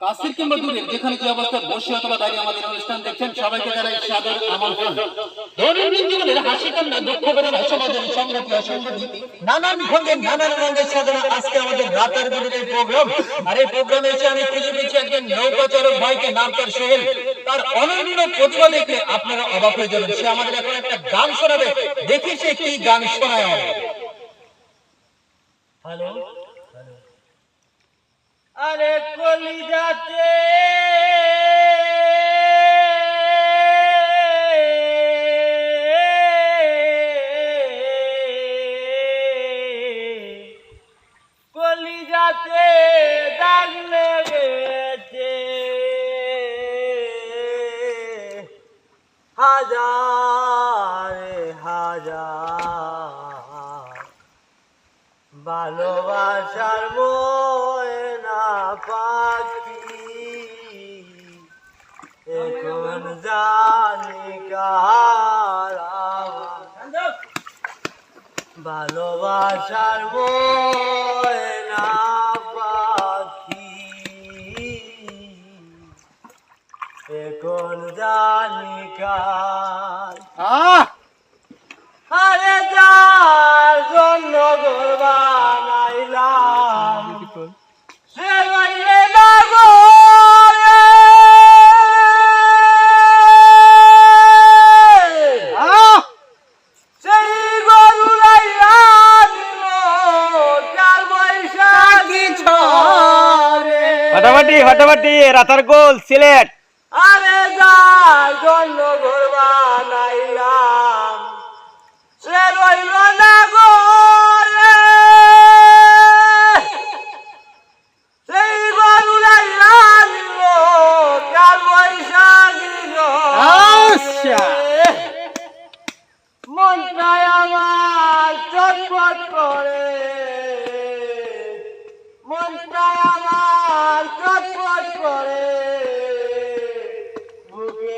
কাছের কিংবা দূরে যেখানে যে অবস্থায় বসে অথবা দাঁড়িয়ে আমাদের অনুষ্ঠান দেখছেন সবাইকে জানাই সাদর আমন্ত্রণ। দৈনন্দিন জীবনের হাসি কান্না দুঃখ বেদনা সমাজের সংগতি অসংগতি নানান ভঙ্গে নানান রঙের সাধনা আজকে আমাদের রাতের প্রোগ্রাম। আর এই প্রোগ্রামে এসে আমি খুঁজে পেয়েছি একজন নৌকা চালক ভাইকে নাম তার সোহেল। তার অনন্য প্রতিভা দেখলে আপনারা অবাক হয়ে যাবেন। সে আমাদের এখন একটা গান শোনাবে। দেখি সে কি গান শোনায় আমাদের। হ্যালো আরে কলিজাতে। কলিজাতে দাগ লেগেছে। হাজারে হাজার ভালোবাসার ময়না পাখি এখন জানি। ভালোবাসার ময়না পাখি। এখন জানি কার। ফাটাফাটি ফাটাফাটি রাতার গোল সিলেট। আরে যার জন্য ঘর বানাইলাম। সে রইল না গো আমার চটপট করে মনটাই আমার চটপট করে বুকে আহাকার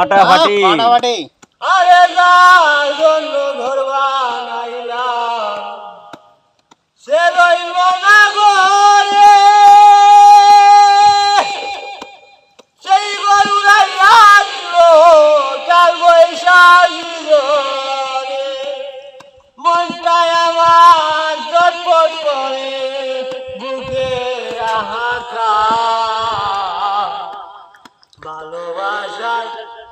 ফাটাফাটি ফাটাফাটি আরে যার জন্য সে রইল না সেই গরু রাইয়া দিল কাল বৈশাখী ঝরে মনটাই আমার চটপট করে বুকে হাহাকার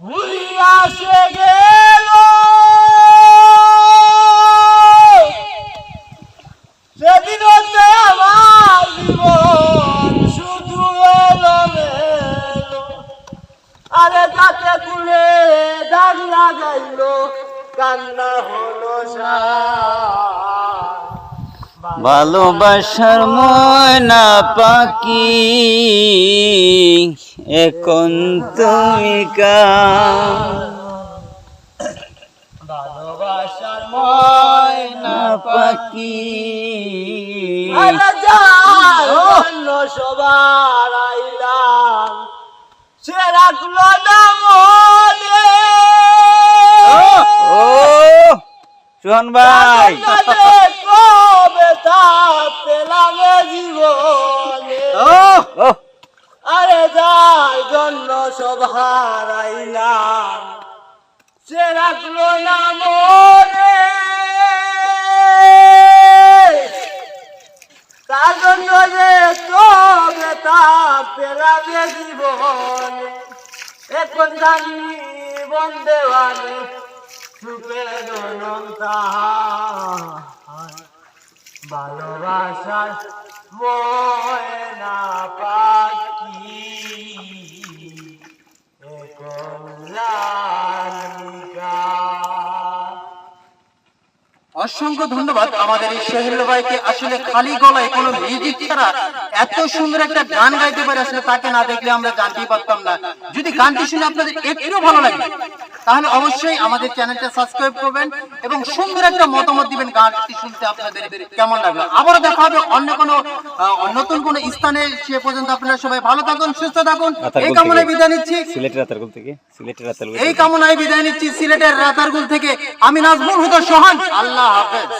ঘুরিয়া সে গেল। সেদিন হতে আমার জীবন আরে যাতে তুলে দাগ লাগাইলো, কান্না হলো সার। ভালোবাসার ময়না পাখি এখন তুমি ভালোবাসার ময়না পাখি সবার আইলাম। সে রাখল না মনে। ও সুহান ভাই। রাখল যে কবে তা জীবনে ও যার জন্য সব হারাইলাম, সে রাখল না তার জন্য যে তবে তা পেলামে জীবনে, এখন জানি বন্দে বানে সুখের অনন্তা ভালোবাসার ময়না পাখি। অসংখ্য ধন্যবাদ আমাদের এই সোহেল ভাইকে। আসলে খালি গলায় কোনো মিউজিক ছাড়া এত সুন্দর একটা গান গাইতে পারে, আসলে তাকে না দেখলে আমরা জানতেই পারতাম না। যদি গানটি শুনে আপনাদের একটু ভালো লাগে তাহলে অবশ্যই আমাদের চ্যানেলটা সাবস্ক্রাইব করবেন এবং সুন্দর একটা মতামত দিবেন গানটি শুনতে আপনাদের কেমন লাগল। আবারও দেখা হবে অন্য কোনো নতুন কোনো স্থানে সে পর্যন্ত আপনারা সবাই ভালো থাকুন সুস্থ থাকুন। এই কামনায় বিদায় নিচ্ছি। সিলেটের রাতারগুল থেকে। সিলেটের রাতারগুল এই কামনায় বিদায় নিচ্ছি সিলেটের রাতারগুল থেকে। আমি নাজমুল হুদা সোহান। আল্লাহ হাফেজ।